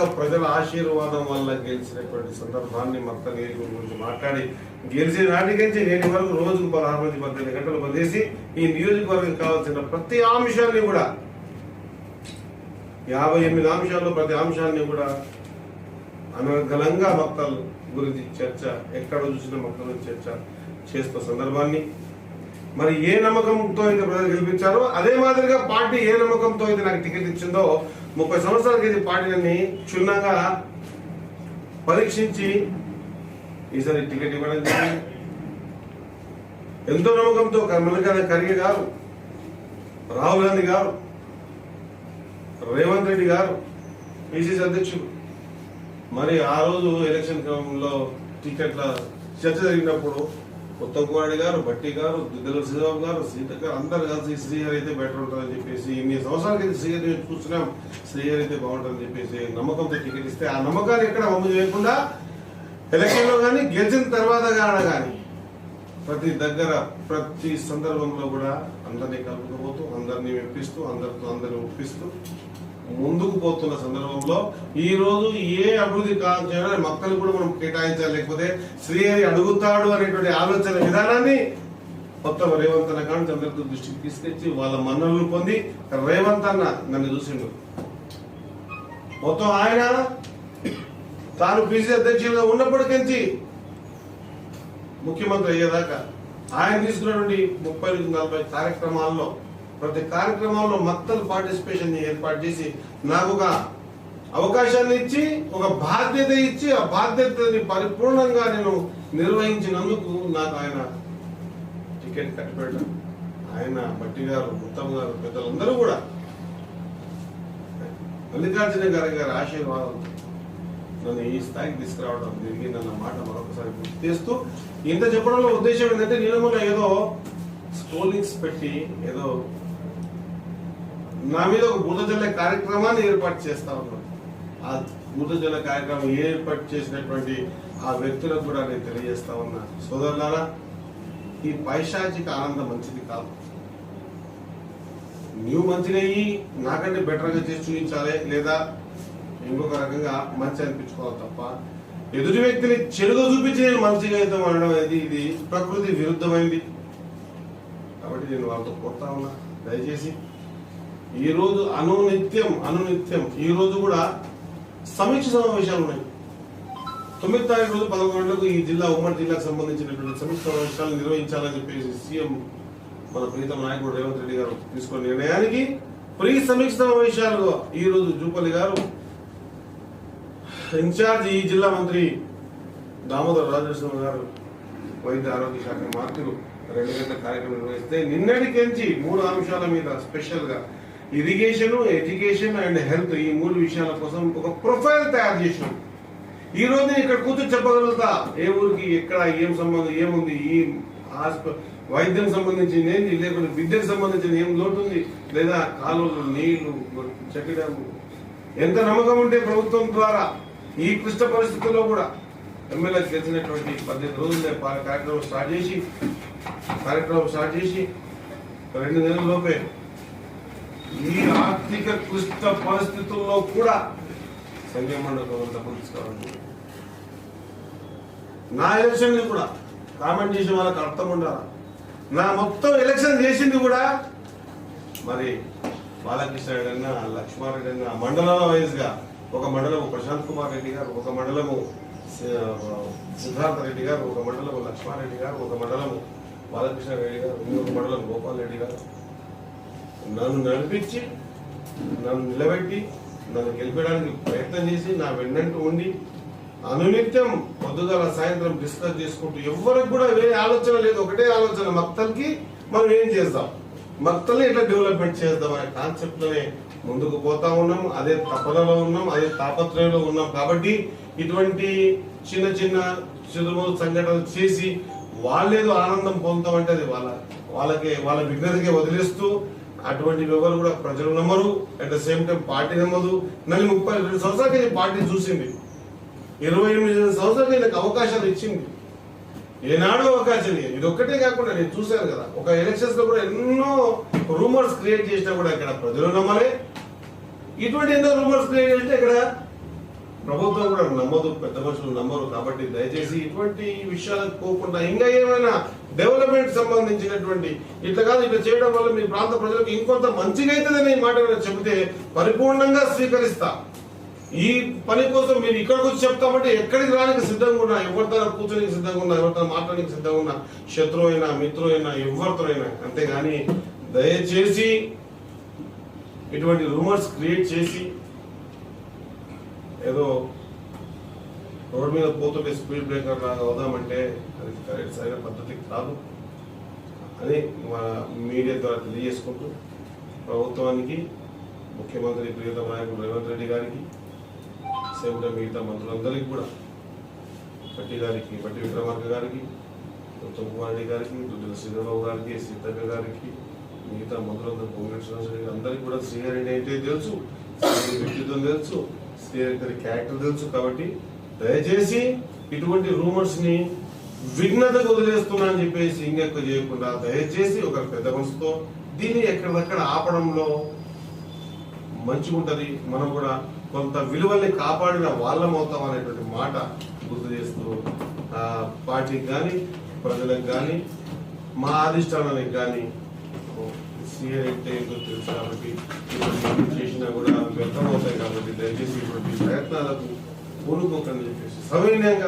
ఈ ప్రజల ఆశీర్వాదం వల్ల గెలిచినటువంటి సందర్భాన్ని మొత్తం నియోజకవర్గం గురించి మాట్లాడి గెలిచిన నాటికించి నేటి వరకు రోజుకు పదహారు నుంచి పద్దెనిమిది గంటలు పనిచేసి ఈ నియోజకవర్గం కావాల్సిన ప్రతి అంశాన్ని కూడా యాభై ఎనిమిది అంశాల్లో ప్రతి అంశాన్ని కూడా అనర్గలంగా మొక్కల గురించి చర్చ ఎక్కడ చూసిన మొక్కల చర్చ చేస్తున్న సందర్భాన్ని మరి ఏ నమ్మకంతో అయితే ప్రజలు గెలిపించారో అదే మాదిరిగా పార్టీ ఏ నమ్మకంతో అయితే నాకు టికెట్ ఇచ్చిందో ముప్పై సంవత్సరాల క్రితం పార్టీని క్షుణ్ణంగా పరీక్షించి ఈసారి టికెట్ ఇవ్వడం జరిగింది. ఎంతో నమ్మకంతో మల్లికార్జున ఖర్గే గారు రాహుల్ గాంధీ గారు రేవంత్ రెడ్డి గారు పిసిసి అధ్యక్షుడు మరి ఆ రోజు ఎలక్షన్ క్రమంలో టికెట్ల చర్చ జరిగినప్పుడు ఉత్తమ్ గారు భట్టి గారు దుద్దల శ్రీరామ్ గారు సీత గారు అందరు కలిసి శ్రీహరి అయితే బెటర్ ఉంటుందని చెప్పేసి ఇన్ని సంవత్సరాలకి క్రితం శ్రీహరి చూస్తున్నాం. శ్రీహరి అయితే బాగుంటుందని చెప్పేసి నమ్మకంతో టికెట్ ఇస్తే ఆ నమ్మకాన్ని ఎక్కడ అమలు చేయకుండా ఎలక్షన్లో కానీ గెలిచిన తర్వాత కానీ కానీ ప్రతి దగ్గర ప్రతి సందర్భంలో కూడా అందరినీ కలుపుకోబోతూ అందరినీ మెప్పిస్తూ అందరితో అందరిని ఒప్పిస్తూ ముందుకు పోతున్న సందర్భంలో ఈ రోజు ఏ అభివృద్ధి కావాల్సిన మొక్కలు కూడా మనం కేటాయించాలి. లేకపోతే శ్రీహరి అడుగుతాడు అనేటువంటి ఆలోచన విధానాన్ని మొత్తం రేవంత్ అన్న కానీ అందరితో దృష్టికి తీసుకొచ్చి వాళ్ళ మన్నలు పొంది రేవంత్ అన్న నన్ను చూసిండు. మొత్తం ఆయన తాను పిసి అధ్యక్షులుగా ఉన్నప్పటికీ ముఖ్యమంత్రి అయ్యేదాకా ఆయన తీసుకున్నటువంటి ముప్పై నుంచి నలభై కార్యక్రమాల్లో ప్రతి కార్యక్రమంలో మక్తలు పార్టిసిపేషన్ ఏర్పాటు చేసి నాకు ఒక అవకాశాన్ని ఇచ్చి ఒక బాధ్యత ఇచ్చి ఆ బాధ్యతని పరిపూర్ణంగా నేను నిర్వహించినందుకు నాకు ఆయన టికెట్ కట్టిపెట్టడం ఆయన భట్టి గారు ఉత్తమ్ గారు పెద్దలందరూ కూడా. మల్లికార్జున గారి గారి ఆశీర్వాదం నన్ను ఈ స్థాయికి తీసుకురావడం జరిగిందన్న మాట మరొకసారి గుర్తు చేస్తూ ఇంత చెప్పడంలో ఉద్దేశం ఏంటంటే నీలమల ఏదో స్కోలింగ్స్ పెట్టి ఏదో నా మీద ఒక బురద కార్యక్రమాన్ని ఏర్పాటు చేస్తా ఉన్నాను. ఆ బురద కార్యక్రమం ఏర్పాటు చేసినటువంటి ఆ వ్యక్తులకు కూడా నేను తెలియజేస్తా ఉన్నా. సోదరులారా ఈ పైశాచిక ఆనందం మంచిది కాదు. నువ్వు మంచిగా నాకంటే బెటర్గా చేసి చూపించాలి లేదా ఇంకొక రకంగా మంచి అనిపించుకోవాలి తప్ప ఎదుటి వ్యక్తిని చెడుగా చూపించి నేను మంచిగా అయితే అనడం అనేది ఇది ప్రకృతి విరుద్ధమైంది. కాబట్టి నేను వాళ్ళతో కొడతా ఉన్నా. దయచేసి ఈ రోజు అనునిత్యం అనునిత్యం. ఈ రోజు కూడా సమీక్ష సమావేశాలు ఉన్నాయి. తొమ్మిది తారీఖు రోజు పదకొండు గంటలకు ఈ జిల్లా ఉమ్మడి జిల్లాకు సంబంధించినటువంటి సమీక్ష సమావేశాలు నిర్వహించాలని చెప్పేసి సీఎం మన ప్రీతం నాయకుడు రేవంత్ రెడ్డి గారు తీసుకున్న నిర్ణయానికి ప్రీ సమీక్ష సమావేశాలు ఈ రోజు జూపల్లి గారు ఇన్ఛార్జ్ ఈ జిల్లా మంత్రి దామోదర్ రాజేశ్వర గారు వైద్య ఆరోగ్య శాఖ మంత్రులు రెండు గంటల కార్యక్రమం నిర్వహిస్తే నిన్నటికెంచి మూడు అంశాల మీద స్పెషల్గా ఇరిగేషన్ ఎడ్యుకేషన్ అండ్ హెల్త్ ఈ మూడు విషయాల కోసం ఒక ప్రొఫైల్ తయారు చేసినాం. ఈ రోజు నేను ఇక్కడ కూర్చొని చెప్పగలుగుతా. ఏ ఊరికి ఎక్కడ ఏం సంబంధం ఏముంది ఈ వైద్యం సంబంధించింది ఏంటి లేకుంటే విద్యకు సంబంధించిన ఏం లోటు ఉంది లేదా కాలువలు నీళ్ళు చెక్ ఎంత నమ్మకం ఉంటే ప్రభుత్వం ద్వారా ఈ క్లిష్ట పరిస్థితుల్లో కూడా ఎమ్మెల్యే తెలిసినటువంటి పద్దెనిమిది రోజులే కార్యక్రమం స్టార్ట్ చేసి కార్యక్రమం స్టార్ట్ చేసి రెండు నెలల లోపే ఈ ఆర్థిక క్లిష్ట పరిస్థితుల్లో కూడా సంజయ్ మండలం నా ఎలక్షన్ కూడా కామెంట్ చేసే వాళ్ళకి అర్థం ఉండాలి? నా మొత్తం ఎలక్షన్ చేసింది కూడా మరి బాలకృష్ణ రెడ్డి అన్న లక్ష్మారెడ్డి అన్న మండలాల వైజ్గా ఒక మండలము ప్రశాంత్ కుమార్ రెడ్డి గారు ఒక మండలము సిద్ధార్థ రెడ్డి గారు ఒక మండలము లక్ష్మారెడ్డి గారు ఒక మండలము బాలకృష్ణ రెడ్డి గారు ఇంకొక మండలం గోపాల్ రెడ్డి గారు నన్ను నడిపించి నన్ను నిలబెట్టి నన్ను గెలిపడానికి ప్రయత్నం చేసి నా వెన్నంటూ ఉండి అనునిత్యం పొద్దుగాల సాయంత్రం డిస్కస్ చేసుకుంటూ ఎవరికి కూడా వేరే ఆలోచన లేదు ఒకటే ఆలోచన మక్తల్కి మనం ఏం చేద్దాం? మక్తల్ని ఎట్లా డెవలప్మెంట్ చేద్దాం అనే కాన్సెప్ట్లోనే ముందుకు పోతా ఉన్నాం అదే తపనలో ఉన్నాం అదే తాపత్రయంలో ఉన్నాం కాబట్టి ఇటువంటి చిన్న చిన్న చిరుమూలు సంఘటనలు చేసి వాళ్ళేదో ఆనందం పొందుతామంటే అది వాళ్ళ వాళ్ళకి వాళ్ళ విఘ్నతకే వదిలేస్తూ అటువంటి వివరాలు కూడా ప్రజలు నమ్మరు. At the same time party నమ్మదు. నన్ను ముప్పై రెండు సంవత్సరాల పార్టీ చూసింది. ఇరవై ఎనిమిది సంవత్సరాలకి నాకు అవకాశాలు ఇచ్చింది. ఏనాడు అవకాశం ఇది ఒక్కటే కాకుండా నేను చూశాను కదా. ఒక ఎలక్షన్స్లో కూడా ఎన్నో రూమర్స్ క్రియేట్ చేసినా కూడా ఇక్కడ ప్రజలు నమ్మలే. ఇటువంటి ఎన్నో రూమర్స్ క్రియేట్ చేస్తే ఇక్కడ ప్రభుత్వం కూడా నమ్మదు పెద్ద మనుషులు నమ్మరు కాబట్టి దయచేసి ఇటువంటి విషయాలకు పోకుండా ఇంకా ఏమైనా డెవలప్మెంట్ సంబంధించినటువంటి ఇట్లా కాదు ఇట్లా చేయడం వల్ల మీ ప్రాంత ప్రజలకు ఇంకొంత మంచిగా అవుతుందని ఈ మాట చెబితే పరిపూర్ణంగా స్వీకరిస్తా. ఈ పని కోసం మీరు ఇక్కడికి వచ్చి చెప్తామంటే ఎక్కడికి రానికి సిద్ధంగా ఉన్నా ఎవరితో కూర్చోనికి సిద్ధంగా ఉన్నా ఎవరితో మాట్లాడడానికి సిద్ధంగా ఉన్నా శత్రువు అయినా మిత్రువు అయినా ఎవరితో అయినా అంతేగాని దయచేసి ఇటువంటి రూమర్స్ క్రియేట్ చేసి ఏదో రోడ్ మీద పోతుంటే స్పీడ్ బ్రేకర్ లాగా అవుదామంటే అది కరెక్ట్ సరైన పద్ధతి కాదు అని మా మీడియా ద్వారా తెలియజేసుకుంటూ ప్రభుత్వానికి ముఖ్యమంత్రి ప్రియత నాయకుడు రేవంత్ రెడ్డి గారికి సేవట మిగతా మంత్రులందరికీ కూడా పట్టి గారికి పట్టి విక్రమార్క గారికి ఉత్తమ్ కుమార్ రెడ్డి గారికి దుద్దుల శ్రీధరబాబు గారికి సీతక్క గారికి మిగతా మంత్రులందరూ భూమి అందరికీ కూడా శ్రీహరెడ్డి అంటే తెలుసు వ్యక్తిత్వం తెలుసు శ్రీహరి క్యారెక్టర్ తెలుసు కాబట్టి దయచేసి ఇటువంటి రూమర్స్ని విఘ్నతకు వదిలేస్తున్నా అని చెప్పేసి ఇంకెక్కువ చేయకుండా దయచేసి ఒక పెద్ద మనసుతో దీన్ని ఎక్కడిదక్కడ ఆపడంలో మంచిగుంటది. మనం కూడా కొంత విలువల్ని కాపాడిన వాళ్ళం అవుతాం అనేటువంటి మాట గుర్తు చేస్తూ ఆ, పార్టీకి కానీ ప్రజలకు కానీ మా అధిష్టానానికి కానీ సీఆర్ అంటే ఏంటో తెలుసు కాబట్టి ఇటువంటి చేసినా కూడా వ్యర్థమవుతాయి కాబట్టి దయచేసి ఇటువంటి ప్రయత్నాలకు పూనుకోకని చెప్పేసి సవినయంగా